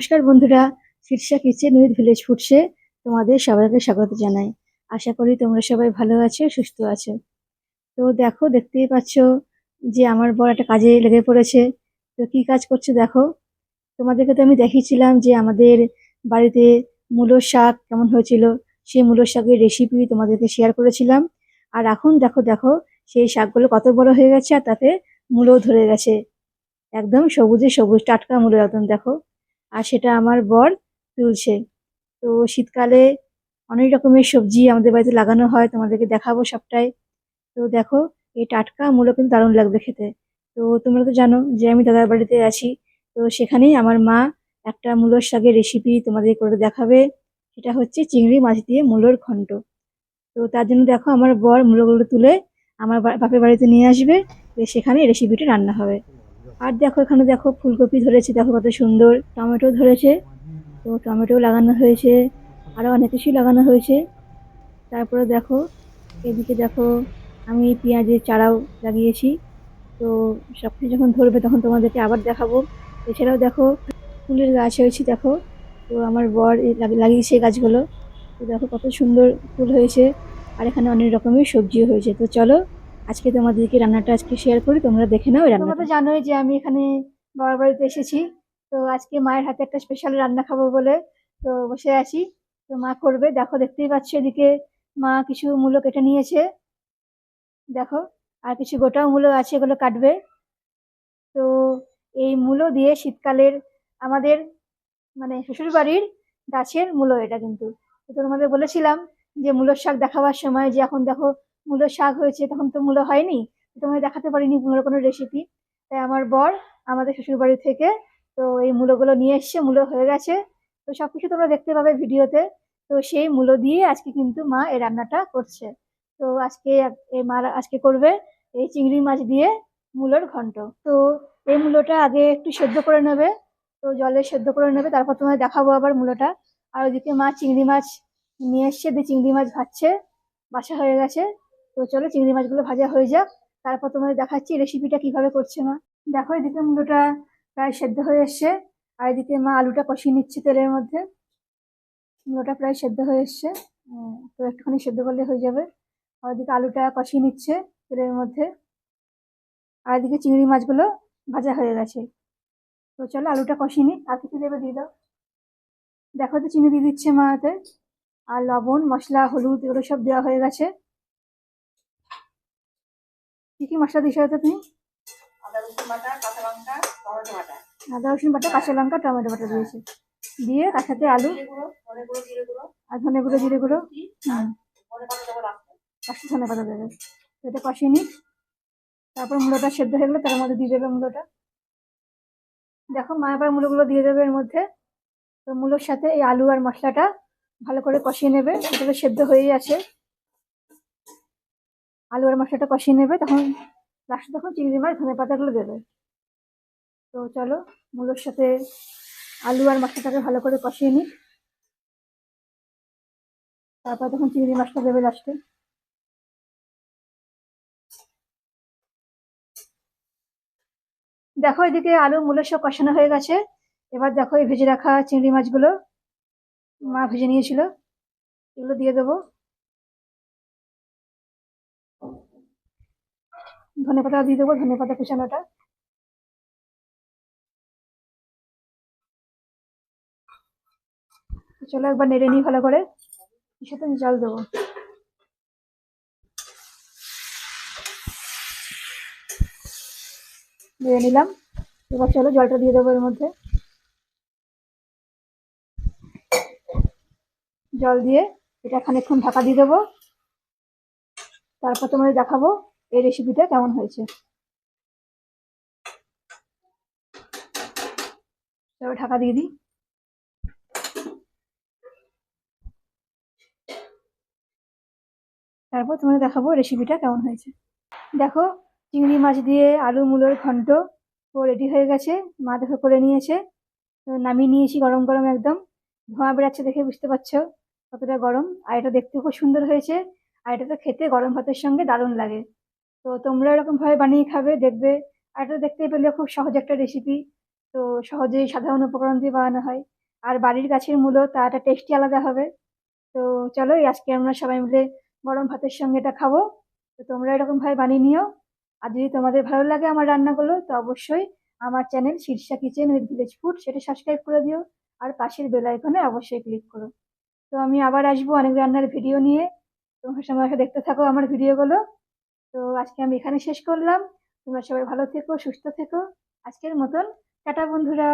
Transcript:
নমস্কার বন্ধুরা, Shirsha kitchen with village ফুডসে তোমাদের সবাইকে স্বাগত জানাই। আশা করি তোমরা সবাই ভালো আছো, সুস্থ আছো। তো দেখো, দেখতেই পাচ্ছ যে আমার বড় একটা কাজে লেগে পড়েছে। তো কি কাজ করছে দেখো? তোমাদেরকে তো আমি দেখিয়েছিলাম যে আমাদের বাড়িতে মূলোর শাক কেমন হয়েছিল। সেই মূলোর শাকের রেসিপি তোমাদেরকে শেয়ার করেছিলাম। আর এখন দেখো দেখো, সেই শাকগুলো কত বড় হয়ে গেছে আর তাতে মূলও ধরে গেছে। একদম সবুজে সবুজ টাটকা মূলো একদম দেখো। আর সেটা আমার বর তুলছে তো শীতকালে অনেক রকমের সবজি আমাদের বাড়িতে লাগানো হয়, তোমাদেরকে দেখাবো সবটাই। তো দেখো, এই টাটকা মূলো কিন্তু দারুণ লাগবে খেতে। তো তোমরা তো জানো যে আমি দাদার বাড়িতে আছি, তো সেখানেই আমার মা একটা মূলোর শাকের রেসিপি তোমাদের করে দেখাবে। সেটা হচ্ছে চিংড়ি মাছ দিয়ে মূলোর ঘন্ট। তো তার জন্য দেখো, আমার বর মূলোগুলো তুলে আমার বাপের বাড়িতে নিয়ে আসবে। সেখানে রেসিপিটা রান্না হবে। আর দেখো, এখানে দেখো, ফুলকপি ধরেছে, দেখো কত সুন্দর। টমেটো ধরেছে, তো টমেটো লাগানো হয়েছে আরও অনেক কিছুই লাগানো হয়েছে। তারপরে দেখো, এদিকে দেখো, আমি পেঁয়াজের চারাও লাগিয়েছি। তো সব কিছু যখন ধরবে, তখন তোমাদেরকে আবার দেখাবো। এছাড়াও দেখো, ফুলের গাছ হয়েছে, দেখো। তো আমার বর লাগিয়েছে গাছগুলো। তো দেখো কত সুন্দর ফুল হয়েছে, আর এখানে অনেক রকমের সবজিও হয়েছে। তো চলো আজকে তোমাদেরকে রান্নাটা আজকে শেয়ার করি তোমরা দেখে নাও তোমরা তো জানোই যে আমি এখানে বাবার বাড়িতে এসেছি। তো আজকে মায়ের হাতে একটা স্পেশাল রান্না খাব বলে। তো বসে আছি। তো মা করবে। দেখো দেখতেই পাচ্ছ এদিকে মা কিছু মূলো কেটে নিয়েছে। দেখো আর কিছু গোটাও মূলো আছে এগুলো কাটবে। তো এই মূলো দিয়ে শীতকালের আমাদের মানে শ্বশুর বাড়ির গাছের মূলো এটা কিন্তু। তোমাদের বলেছিলাম যে মূলোর শাক দেখাবার সময় যে এখন দেখো মূলোর শাক হয়েছে, তখন তো মূলো হয়নি। তো তোমাদের দেখাতে পারিনি মূলোর কোনো রেসিপি তাই আমার বর আমাদের শ্বশুর বাড়ি থেকে তো এই মূলোগুলো নিয়ে এসছে, মূলো হয়ে গেছে। তো সব কিছু তোমরা দেখতে পাবে ভিডিওতে। তো সেই মূলো দিয়ে আজকে কিন্তু মা এই রান্নাটা করছে। তো আজকে এই মা আজকে করবে এই চিংড়ি মাছ দিয়ে মূলোর ঘন্ট। তো এই মূলোটা আগে একটু সেদ্ধ করে নেবে। তো জলে সেদ্ধ করে নেবে, তারপর তোমায় দেখাবো আবার মূলোটা। আর ওইদিকে মা চিংড়ি মাছ নিয়ে এসছে, দিয়ে চিংড়ি মাছ ভাজছে। বাসা হয়ে গেছে। তো চলো চিংড়ি মাছগুলো ভাজা হয়ে যাক। তারপর তোমাদের দেখাচ্ছি রেসিপিটা কীভাবে করছে মা। দেখো, এদিকে মুলোটা প্রায় সেদ্ধ হয়ে এসছে, আর এদিকে মা আলুটা কষিয়ে নিচ্ছে তেলের মধ্যে। মূলোটা প্রায় সেদ্ধ হয়ে এসছে। তো একটুখানি সেদ্ধ করলে হয়ে যাবে। আর ওদিকে আলুটা কষিয়ে নিচ্ছে তেলের মধ্যে। আর এদিকে চিংড়ি মাছগুলো ভাজা হয়ে গেছে। তো চলো আলুটা কষিয়ে নিই। আর কিছু দেবে দিয়ে দাও। দেখো তো চিনি দিয়ে দিচ্ছে মা আর লবণ, মশলা, হলুদ, এগুলো সব দেওয়া হয়ে গেছে। কি কি মশলা তো তুমি? আদা রসুন বাটা কাঁচা লঙ্কা টমেটো বাটা। আদা রসুন বাটা কাঁচা লঙ্কা টমেটো বাটা দিয়েছে। দিয়ে তার সাথে আলু। আর ধনে গুঁড়ো জিরে গুঁড়ো। কি ধনে পাতা দেবো। এটা কষিয়ে নিই। তারপর মূলোটা সেদ্ধ হয়ে গেলে তার মধ্যে দিয়ে দেবে মূলোটা। দেখো মা এবার মূলোগুলো দিয়ে দেবে এর মধ্যে। তো মূলোর সাথে এই আলু আর মশলাটা ভালো করে কষিয়ে নেবে। এটা সেদ্ধ হয়েই আছে। আলু আর মশলাটা কষিয়ে নেবে, তখন লাস্টে তখন চিংড়ি মাছ, ধনে পাতাগুলো দেবে। তো চলো, মূলোর সাথে আলু আর মশলাটাকে ভালো করে কষিয়ে নিই। তারপর তখন চিংড়ি মাছটা দেবে লাস্টে দেখো এদিকে আলু মূলো সব কষানো হয়ে গেছে। এবার দেখো এই ভেজে রাখা চিংড়ি মাছগুলো মা ভেজে নিয়েছিল। এগুলো দিয়ে দেবো। ধনে পাতা দিয়ে দেবো, ধনে পাতা কুচানোটা। চলো একবার নেড়ে নিই ভালো করে। সাথে জল দেবো। দিয়ে নিলাম। এবার চলো জলটা দিয়ে দেবো এর মধ্যে। জল দিয়ে এটা খানিকক্ষণ ঢাকা দিয়ে দেবো। তারপর তোমাদের দেখাবো এই রেসিপিটা কেমন হয়েছে? ঢাকা দিয়ে দিই। তারপর তোমাদের দেখাবো রেসিপিটা কেমন হয়েছে। দেখো, চিংড়ি মাছ দিয়ে আলু, মুলোর ঘন্ট তো রেডি হয়ে গেছে। মা দেখো করে নিয়েছে। তো নামিয়ে নিয়েছি গরম গরম একদম। ধোঁয়া বেড়াচ্ছে দেখে বুঝতে পারছ কতটা গরম। আর এটা দেখতে খুব সুন্দর হয়েছে। আর এটা তো খেতে গরম ভাতের সঙ্গে দারুণ লাগে। তো তোমরা এরকম ভাবে বানিয়ে খাবে, দেখবে। আর এটা দেখতে পেলে খুব সহজ একটা রেসিপি তো সহজেই সাধারণ উপকরণ দিয়ে বানানো হয়। আর বাড়ির গাছের মূলো তা একটা টেস্টি আলাদা হবে। তো চলো, এই আজকে আমরা সবাই মিলে গরম ভাতের সঙ্গে এটা খাব। তো তোমরা এরকমভাবে বানিয়ে নিও। আর যদি তোমাদের ভালো লাগে আমার রান্নাগুলো, তো অবশ্যই আমার channel Shirsha kitchen with village food সেটা সাবস্ক্রাইব করে দিও। আর পাশের বেল আইকনে অবশ্যই ক্লিক করো। তো আমি আবার আসব অনেক রান্নার ভিডিও নিয়ে। তোমার আমাকে দেখতে থাকো আমার ভিডিওগুলো তো আজকে আমি এখানে শেষ করলাম। তোমরা সবাই ভালো থেকো, সুস্থ থেকো। আজকের মতন। টাটা বন্ধুরা।